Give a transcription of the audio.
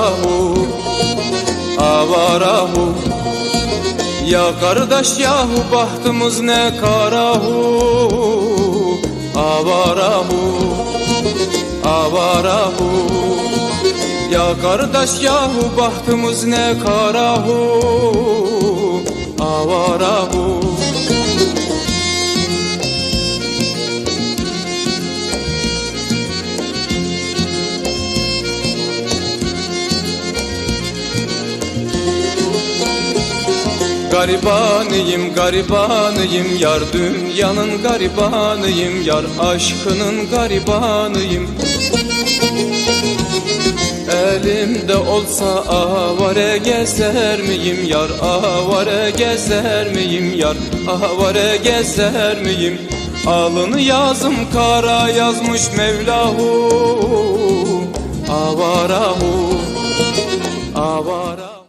avarahu avarahu Ya kardeş yahu bahtımız ne karahu? Avarahu avarahu Ya kardeş yahu bahtımız ne karahu? Avarahu Garibanıyım garibanıyım yar dünyanın garibanıyım yar aşkının garibanıyım. Elimde olsa avare gezer miyim yar avare gezer miyim yar avare gezer miyim? Alını yazım kara yazmış Mevlahu avarahu avara